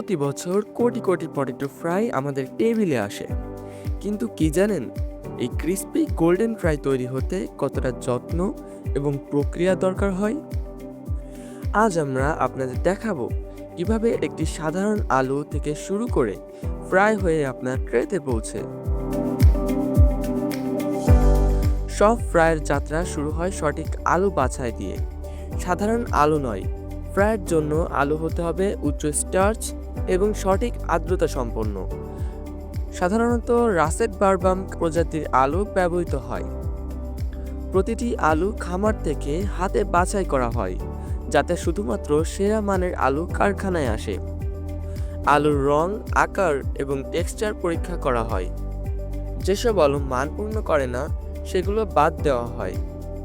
প্রতি বছর crore crore potato fry আমাদের টেবিলে আসে। কিন্তু কি জানেন, এই ক্রিস্পি গোল্ডেন ফ্রাই তৈরি হতে কতটা যত্ন এবং প্রক্রিয়া দরকার হয়? আজ আমরা আপনাদের দেখাবো কীভাবে একটি সাধারণ আলু থেকে শুরু করে ফ্রাই হয়ে আপনার ট্রেতে পৌঁছে। সব ফ্রায়ের যাত্রা শুরু হয় সঠিক আলু বাছাই দিয়ে। সাধারণ আলু নয় ফ্রায়ের জন্য আলু হতে হবে উচ্চ স্টার্চ এবং সঠিক আর্দ্রতা সম্পন্ন। সাধারণত রাসেট বারবাম প্রজাতির আলু ব্যবহৃত হয়। প্রতিটি আলু খামার থেকে হাতে বাছাই করা হয়, যাতে শুধুমাত্র সেরা মানের আলু কারখানায় আসে। আলুর রং, আকার এবং টেক্সচার পরীক্ষা করা হয়। যেসব আলু মানপূর্ণ করে না, সেগুলো বাদ দেওয়া হয়।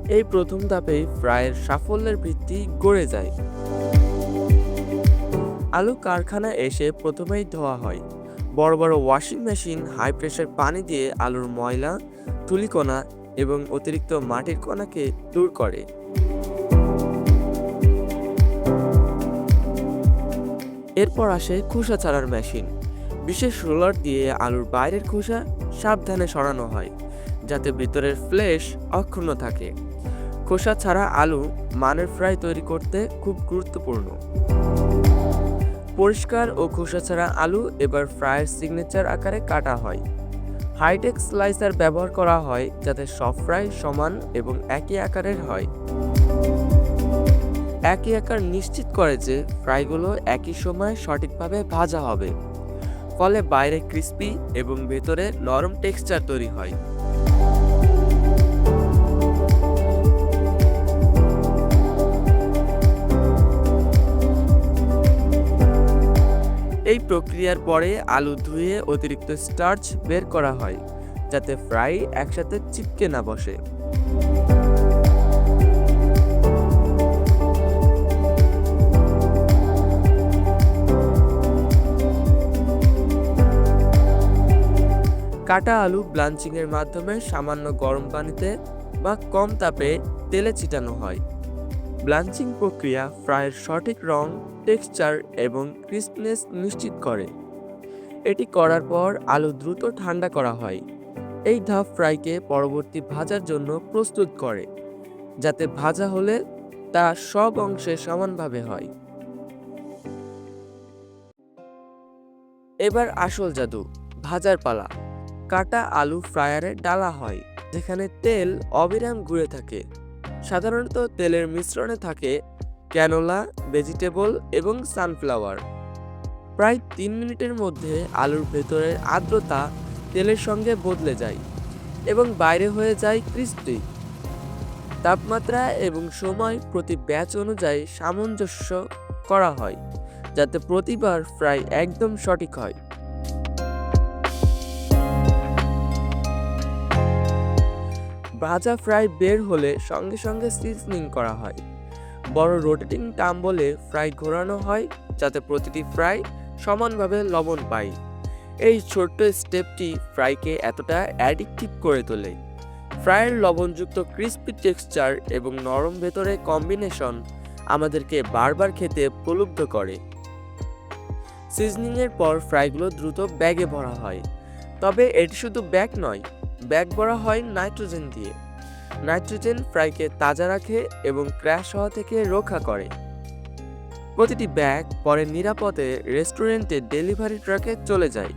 এই প্রথম ধাপেই ফ্রাইয়ের সাফল্যের ভিত্তি গড়ে যায়। আলু কারখানায় এসে প্রথমেই ধোয়া হয়। বড় বড় ওয়াশিং মেশিন হাই প্রেশার পানি দিয়ে আলুর ময়লা ধুলিকণা এবং অতিরিক্ত মাটির কণাকে দূর করে। এরপর আসে খোসা ছাড়ার মেশিন বিশেষ রোলার দিয়ে আলুর বাইরের খোসা সাবধানে সরানো হয়, যাতে ভিতরের ফ্লেশ অক্ষুণ্ণ থাকে। খোসা ছাড়া আলু মানের ফ্রাই তৈরি করতে খুব গুরুত্বপূর্ণ। পরিষ্কার ও খোসা ছাড়া আলু, এবার ফ্রায়ের সিগনেচার আকারে কাটা হয়। হাইটেক স্লাইসার ব্যবহার করা হয় যাতে সব ফ্রাই সমান এবং একই আকারের হয়। একই আকার নিশ্চিত করে যে ফ্রাইগুলো একই সময় সঠিকভাবে ভাজা হবে। ফলে বাইরে ক্রিস্পি এবং ভেতরে নরম টেক্সচার তৈরি হয়। এই প্রক্রিয়ার পরে আলু ধুয়ে অতিরিক্ত স্টার্চ বের করা হয়, যাতে ফ্রাই একসাথে চিপকে না বসে। কাটা আলু ব্লাঞ্চিংয়ের মাধ্যমে সামান্য গরম পানিতে বা কম তাপে তেলে ছিটানো হয়। ব্লাঞ্চিং প্রক্রিয়া ফ্রায়ের সঠিক রং, টেক্সচার এবং ক্রিসপনেস নিশ্চিত করে। এটি করার পর আলু দ্রুত ঠান্ডা করা হয়। এই ধাপ ফ্রাইকে পরবর্তী ভাজার জন্য প্রস্তুত করে, যাতে ভাজা হলে তা সব অংশে সমানভাবে হয়। এবার আসল জাদু, ভাজার পালা। কাটা আলু ফ্রায়ারে ডালা হয়, যেখানে তেল অবিরাম ঘুরে থাকে। সাধারণত তেলের মিশ্রণে থাকে ক্যানোলা, ভেজিটেবল এবং সানফ্লাওয়ার। প্রায় তিন মিনিটের মধ্যে আলুর ভেতরের আর্দ্রতা তেলের সঙ্গে বদলে যায় এবং বাইরে হয়ে যায় ক্রিস্পি তাপমাত্রা এবং সময় প্রতি ব্যাচ অনুযায়ী সামঞ্জস্য করা হয়, যাতে প্রতিবার ফ্রাই একদম সঠিক হয়। ভাজা ফ্রাই বের হলে সঙ্গে সঙ্গে সিজনিং করা হয়। বড় রোটেটিং টাম্বলে ফ্রাই ঘোরানো হয়, যাতে প্রতিটি ফ্রাই সমানভাবে লবণ পায়। এই ছোট্ট স্টেপটি ফ্রাইকে এতটা অ্যাডিকটিভ করে তোলে। ফ্রাইয়ের লবণযুক্ত ক্রিস্পি টেক্সচার এবং নরম ভেতরে কম্বিনেশন আমাদেরকে বারবার খেতে প্রলুব্ধ করে। সিজনিংয়ের পর ফ্রাইগুলো দ্রুত ব্যাগে ভরা হয়। তবে এটি শুধু ব্যাগ নয় ব্যাগ করা হয় নাইট্রোজেন দিয়ে। নাইট্রোজেন ফ্রাইকে তাজা রাখে এবং ক্র্যাশ হওয়া থেকে রক্ষা করে। প্রতিটি ব্যাগ পরে নিরাপদে রেস্টুরেন্টে ডেলিভারি ট্রাকে চলে যায়।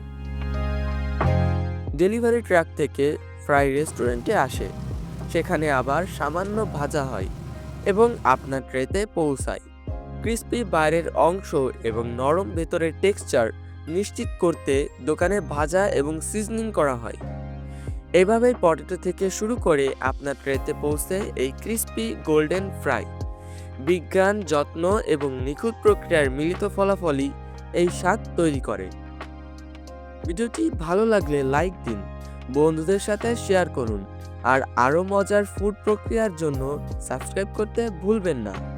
ডেলিভারি ট্রাক থেকে ফ্রাই রেস্টুরেন্টে আসে। সেখানে আবার সামান্য ভাজা হয় এবং আপনার ট্রেতে পৌঁছায়। ক্রিস্পি বাইরের অংশ এবং নরম ভেতরের টেক্সচার নিশ্চিত করতে দোকানে ভাজা এবং সিজনিং করা হয়। এভাবেই পটেটো থেকে শুরু করে আপনার ট্রেতে পৌঁছে এই ক্রিস্পি গোল্ডেন ফ্রাই। বিজ্ঞান, যত্ন এবং নিখুঁত প্রক্রিয়ার মিলিত ফলাফলই এই স্বাদ তৈরি করে। ভিডিওটি ভালো লাগলে লাইক দিন, বন্ধুদের সাথে শেয়ার করুন, আর আরও মজার ফুড প্রক্রিয়ার জন্য সাবস্ক্রাইব করতে ভুলবেন না।